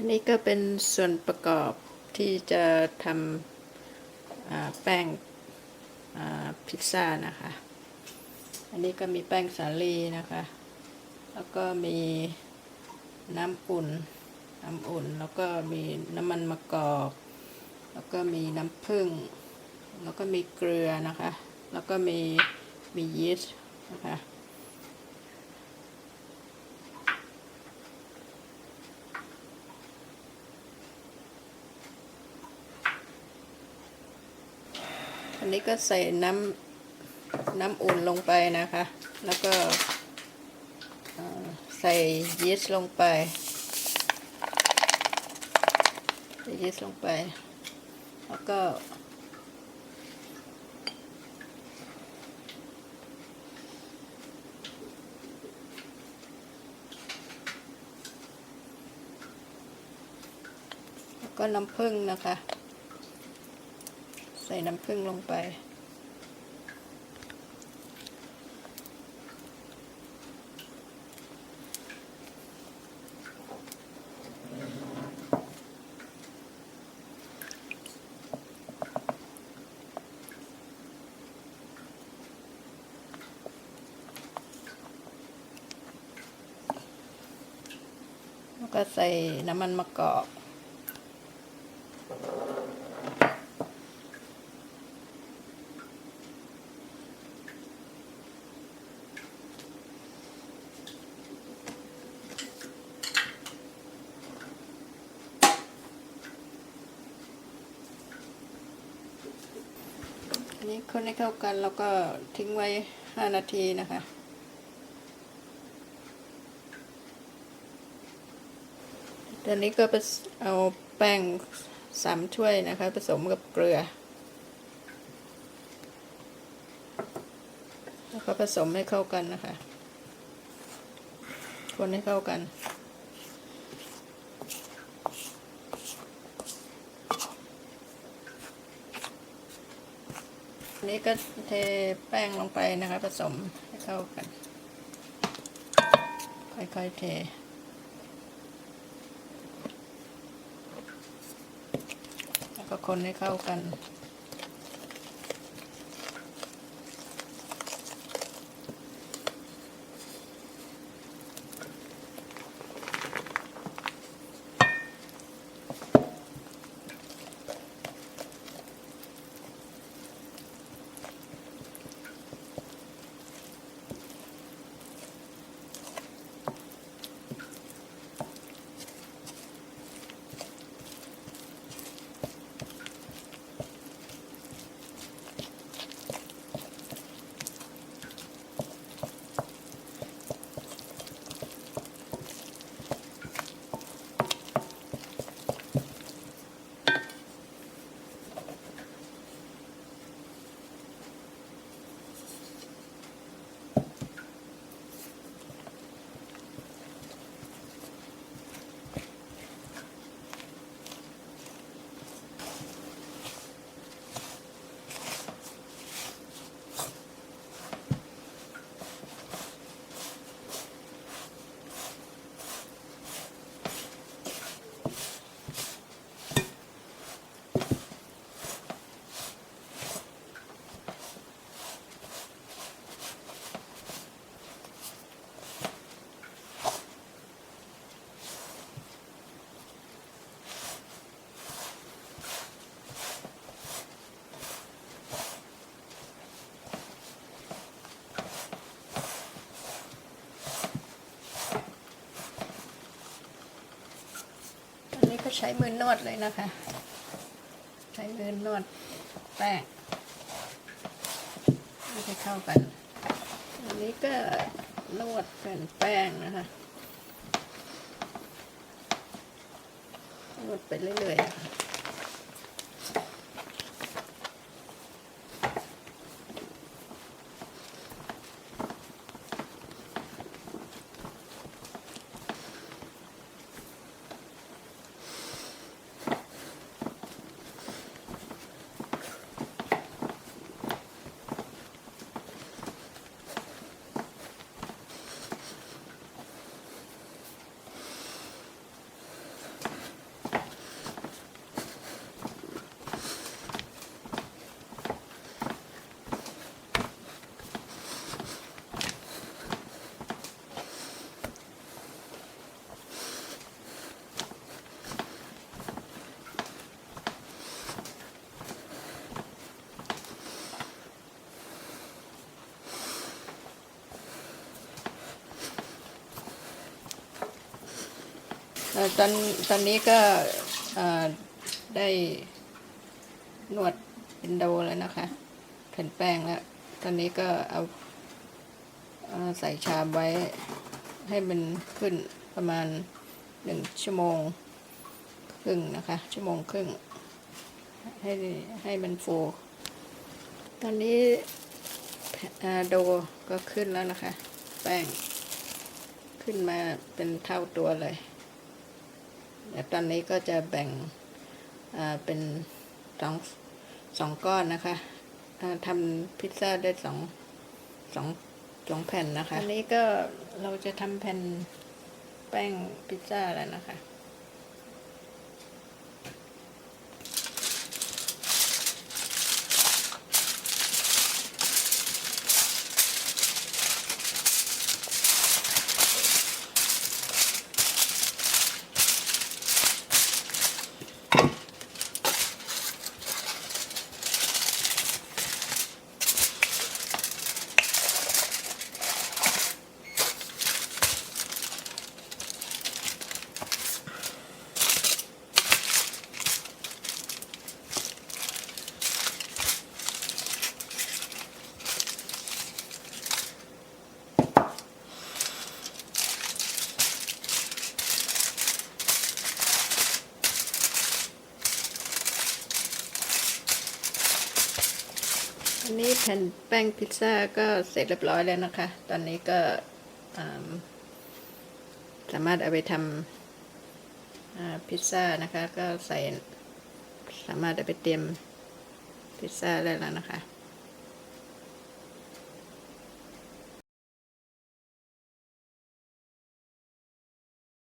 อันนี้ก็เป็นส่วนประกอบที่จะทำแป้งพิซซ่านะคะ อันนี้ก็มีแป้งสาลีนะคะ แล้วก็มีน้ำอุ่น น้ำอุ่น แล้วก็มีน้ำมันมะกอก แล้วก็มีน้ำผึ้ง แล้วก็มีเกลือนะคะ แล้วก็มีมียีสต์นะคะ นนี้ก็ใส่น้ำน้ำอุ่นลงไปนะคะ แล้วก็ใส่ยีสต์ลงไป ใส่ยีสต์ลงไป แล้วก็ แล้วก็น้ำผึ้งนะคะ ใส่น้ำผึ้งลงไป แล้วก็ใส่น้ำมันมะกอก นี้คนให้เข้ากันแล้วก็ทิ้งไว้ 5 นาทีนะคะ ตอนนี้ก็ไปเอาแป้งสามถ้วยนะคะ ผสมกับเกลือ แล้วก็ผสมให้เข้ากันนะคะ คนให้เข้ากัน อั นี้ก็เทแป้งลงไปนะคะผสมให้เข้ากัน ค่อยๆเทแล้วก็คนให้เข้ากัน ใช้มือนวดเลยนะคะ ใช้มือนวดแป้งให้เข้ากันอันนี้ก็นวดแผ่นแป้งนะคะนวดไปเรื่อยๆ ตอนตอนนี้ก็ได้นวดเป็นโดแล้วนะคะแผ่นแป้งแล้ว ตอนนี้ก็เอาเอ่อใส่ชามไว้ให้มันขึ้นประมาณหนึ่งชั่วโมงครึ่งนะคะ ชั่วโมงครึ่ง ให้ให้มันฟู ตอนนี้โดก็ขึ้นแล้วนะคะ แป้งขึ้นมาเป็นเท่าตัวเลย เดี๋ยวตอนนี้ก็จะแบ่งเป็นสองสองก้อนนะคะทำพิซซ่าได้สองสองสองแผ่นนะคะ อันนี้ก็เราจะทำแผ่นแป้งพิซซ่าแล้วนะคะ อันนี้แผ่นแป้งพิซซ่าก็เสร็จเรียบร้อยแล้วนะคะ ตอนนี้ก็สามารถเอาไปทำพิซซ่านะคะ ก็ใส่สามารถเอาไปเตรียมพิซซ่าได้แล้วนะคะ